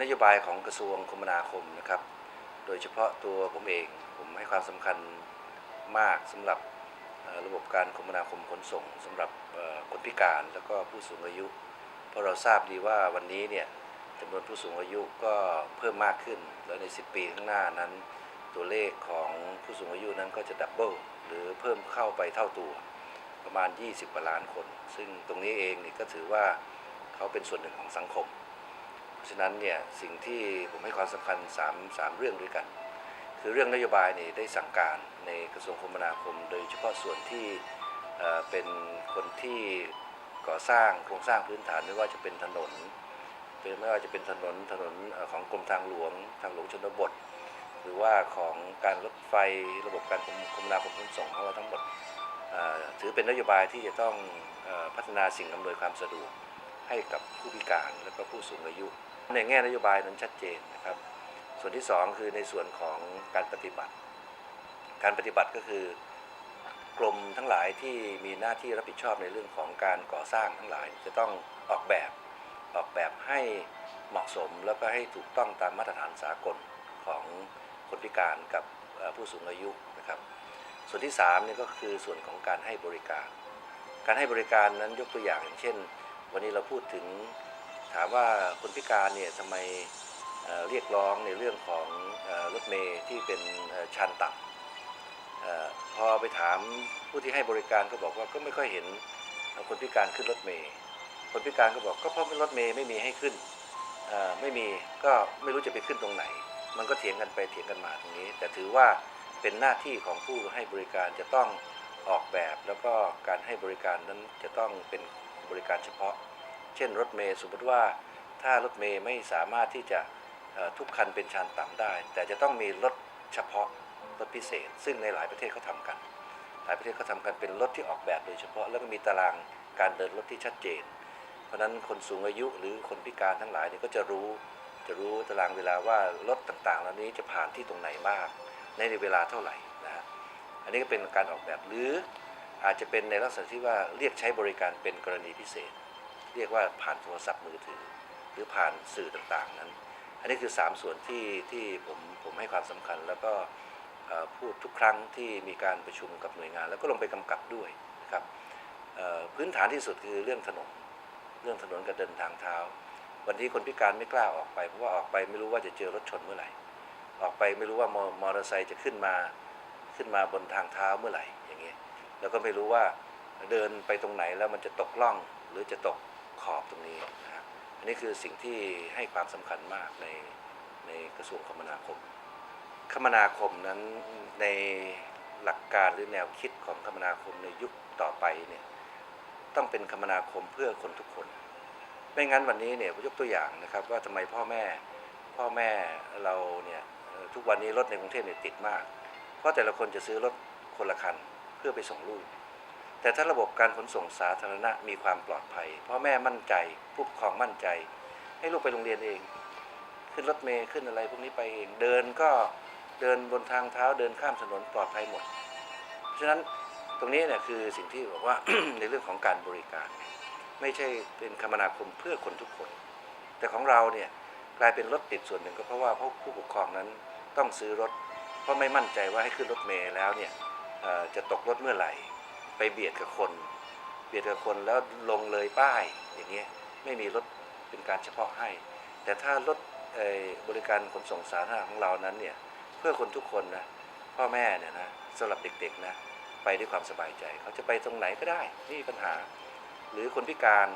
นโยบายของกระทรวงคมนาคมนะครับ โดยเฉพาะตัวผมเองผมให้ความสำคัญมากสำหรับระบบการคมนาคมขนส่งสำหรับคนพิการแล้วก็ผู้สูงอายุ เพราะเราทราบดีว่าวันนี้เนี่ยจำนวนผู้สูงอายุก็เพิ่มมากขึ้น แล้วใน 10 ปีข้างหน้านั้น ตัวเลขของผู้สูงอายุนั้นก็จะดับเบิลหรือเพิ่มเข้าไปเท่าตัวประมาณ 20กว่าล้านคน ซึ่งตรงนี้เองนี่ก็ถือว่าเขาเป็นส่วนหนึ่งของสังคม เพราะฉะนั้นเนี่ยสิ่งที่ผมให้ความสำคัญ3 3เรื่องด้วยกัน คือเรื่องนโยบายนี่ได้สั่งการในกระทรวงคมนาคม โดยเฉพาะส่วนที่เเป็นคนที่ก่อสร้างโครงสร้างพื้นฐานไม่ว่าจะเป็นถนนเป็นไม่ว่าจะเป็นถนนถนนของกรมทางหลวงทางหลวงชนบท หรือว่าของการรถไฟระบบการคมนาคมขนส่งของเราทั้งหมดถือเป็นนโยบายที่จะต้องอพัฒนาสิ่งอำนวยความสะดวกให้กับผู้พิการและก็ผู้สูงอายุ ในแง่นโยบายนั้นชัดเจนนะครับ ส่วนที่สองคือในส่วนของการปฏิบัติ การปฏิบัติก็คือกรมทั้งหลายที่มีหน้าที่รับผิดชอบในเรื่องของการก่อสร้างทั้งหลาย จะต้องออกแบบออกแบบให้เหมาะสมแล้วก็ให้ถูกต้องตามมาตรฐานสากลของคนพิการกับผู้สูงอายุนะครับ ส่วนที่3นี่ก็คือส่วนของการให้บริการ การให้บริการนั้นยกตัวอย่างอย่างเช่น วันนี้เราพูดถึง ถามว่าคนพิการเนี่ยทำไมเเรียกร้องในเรื่องของรถเมล์ที่เป็นชันต่ำพอไปถามผู้ที่ให้บริการก็บอกว่าก็ไม่ค่อยเห็นคนพิการขึ้นรถเมล์คนพิการก็บอกก็เพราะรถเมล์ไม่มีให้ขึ้นไม่มีก็ไม่รู้จะไปขึ้นตรงไหน มันก็เถียงกันไปเถียงกันมาตรงนี้ แต่ถือว่าเป็นหน้าที่ของผู้ให้บริการจะต้องออกแบบ แล้วก็การให้บริการนั้นจะต้องเป็นบริการเฉพาะ เช่นรถเมล์สมมติว่าถ้ารถเมล์ไม่สามารถที่จะทุกคันเป็นชานต่ำได้ แต่จะต้องมีรถเฉพาะรถพิเศษ ซึ่งในหลายประเทศเขาทำกัน หลายประเทศเขาทำกันเป็นรถที่ออกแบบโดยเฉพาะแล้วก็มีตารางการเดินรถที่ชัดเจน เพราะฉะนั้นคนสูงอายุหรือคนพิการทั้งหลายเนี่ยก็จะรู้จะรู้ตารางเวลาว่ารถต่างๆ เหล่านี้จะผ่านที่ตรงไหนบ้างในเวลาเท่าไหร่นะฮะอันนี้ก็เป็นการออกแบบหรืออาจจะเป็นในลักษณะที่ว่าเรียกใช้บริการเป็นกรณีพิเศษ เรียกว่าผ่านโทรศัพท์มือถือ หรือผ่านสื่อต่างๆนั้น อันนี้คือ 3 ส่วนที่ที่ผมผมให้ความสำคัญ แล้วก็พูดทุกครั้งที่มีการประชุมกับหน่วยงาน แล้วก็ลงไปกำกับด้วยนะครับพื้นฐานที่สุดคือเรื่องถนนเรื่องถนนกับเดินทางเท้า วันนี้คนพิการไม่กล้าออกไปเพราะว่าออกไปไม่รู้ว่าจะเจอรถชนเมื่อไหร่ ออกไปไม่รู้ว่ามอมอเตอร์ไซค์จะขึ้นมาขึ้นมาบนทางเท้าเมื่อไหร่อย่างเงี้ยแล้วก็ไม่รู้ว่าเดินไปตรงไหนแล้วมันจะตกล่องหรือจะตก ขอบตรงนี้นะครับอันนี้คือสิ่งที่ให้ความสำคัญมากในในกระทรวงคมนาคม คมนาคมนั้นในหลักการหรือแนวคิดของคมนาคมในยุคต่อไปเนี่ยต้องเป็นคมนาคมเพื่อคนทุกคน ไม่งั้นวันนี้เนี่ยผมยกตัวอย่างนะครับ ว่าทำไมพ่อแม่พ่อแม่เราเนี่ยทุกวันนี้รถในกรุงเทพเนี่ยติดมาก เพราะแต่ละคนจะซื้อรถคนละคันเพื่อไปส่งลูก แต่ถ้าระบบการขนส่งสาธารณะมีความปลอดภัยพ่อแม่มั่นใจ ผู้ปกครองมั่นใจ ให้ลูกไปโรงเรียนเอง ขึ้นรถเมล์ขึ้นอะไรพวกนี้ไปเองเดินก็เดินบนทางเท้าเดินข้ามถนนปลอดภัยหมด เพราะฉะนั้นตรงนี้เนี่ยคือสิ่งที่บอกว่า ในเรื่องของการบริการ ไม่ใช่เป็นคมนาคมเพื่อคนทุกคน แต่ของเราเนี่ยกลายเป็นรถติดส่วนหนึ่งก็เพราะว่าผู้ปกครองนั้นต้องซื้อรถ เพราะไม่มั่นใจว่าให้ขึ้นรถเมล์แล้วเนี่ยจะตกรถเมื่อไหร่ ไปเบียดกับคน เบียดกับคนแล้วลงเลยป้ายอย่างเงี้ยไม่มีรถเป็นการเฉพาะให้ แต่ถ้ารถบริการขนส่งสาธารณะของเรานั้นเนี่ยเพื่อคนทุกคนนะพ่อแม่เนี่ยนะสำหรับเด็กๆนะไปด้วยความสบายใจ เขาจะไปตรงไหนก็ได้ไม่มีปัญหา หรือคนพิการ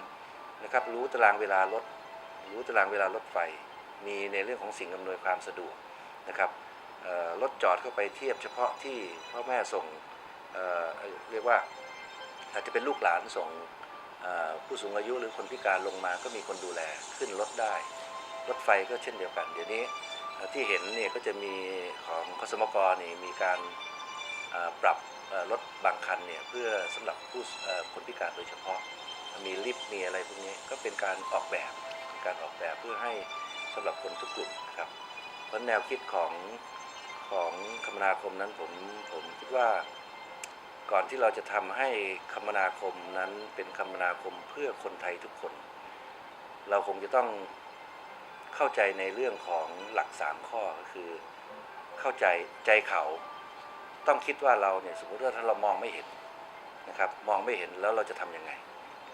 นะครับรู้ตารางเวลารถรู้ตารางเวลารถไฟ มีในเรื่องของสิ่งอำนวยความสะดวกนะครับรถจอดเข้าไปเทียบเฉพาะที่พ่อแม่ส่ง เเรียกว่าอาจจะเป็นลูกหลานส่งผู้สูงอายุหรือคนพิการลงมาก็มีคนดูแลขึ้นรถได้ รถไฟก็เช่นเดียวกัน เดี๋ยวนี้ที่เห็นเนี่ยก็จะมีของคสมกนี่มีการปรับรถบางคันเนี่ยเพื่อสำหรับผู้คนพิการโดยเฉพาะ มีลิฟต์มีอะไรพวกนี้ก็เป็นการออกแบบการออกแบบเพื่อให้สำหรับคนทุกกลุ่มนะครับเพราะแนวคิดของของคมนาคมนั้นผมผมคิดว่า ก่อนที่เราจะทำให้คมนาคมนั้นเป็นคมนาคมเพื่อคนไทยทุกคน เราคงจะต้องเข้าใจในเรื่องของหลักสามข้อก็คือเข้าใจใจเขาต้องคิดว่าเราเนี่ยสมมติว่าถ้าเรามองไม่เห็นนะครับ มองไม่เห็นแล้วเราจะทำยังไง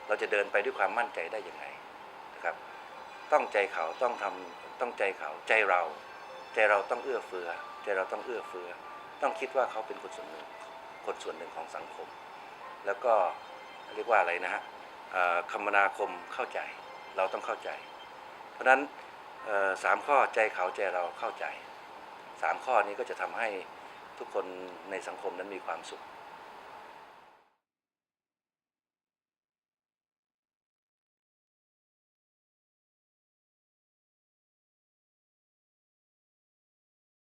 เราจะเดินไปด้วยความมั่นใจได้ยังไงนะครับ ต้องใจเขาต้องทำต้องใจเขาใจเรา ใจเราต้องเอื้อเฟือ ใจเราต้องเอื้อเฟือ ต้องคิดว่าเขาเป็นคนส่วนหนึ่ง คนส่วนหนึ่งของสังคม แล้วก็เรียกว่าอะไรนะฮะคมนาคมเข้าใจเราต้องเข้าใจ เพราะฉะนั้นสามข้อใจเขาใจเราเข้าใจสามข้อนี้ก็จะทำให้ทุกคนในสังคมนั้นมีความสุข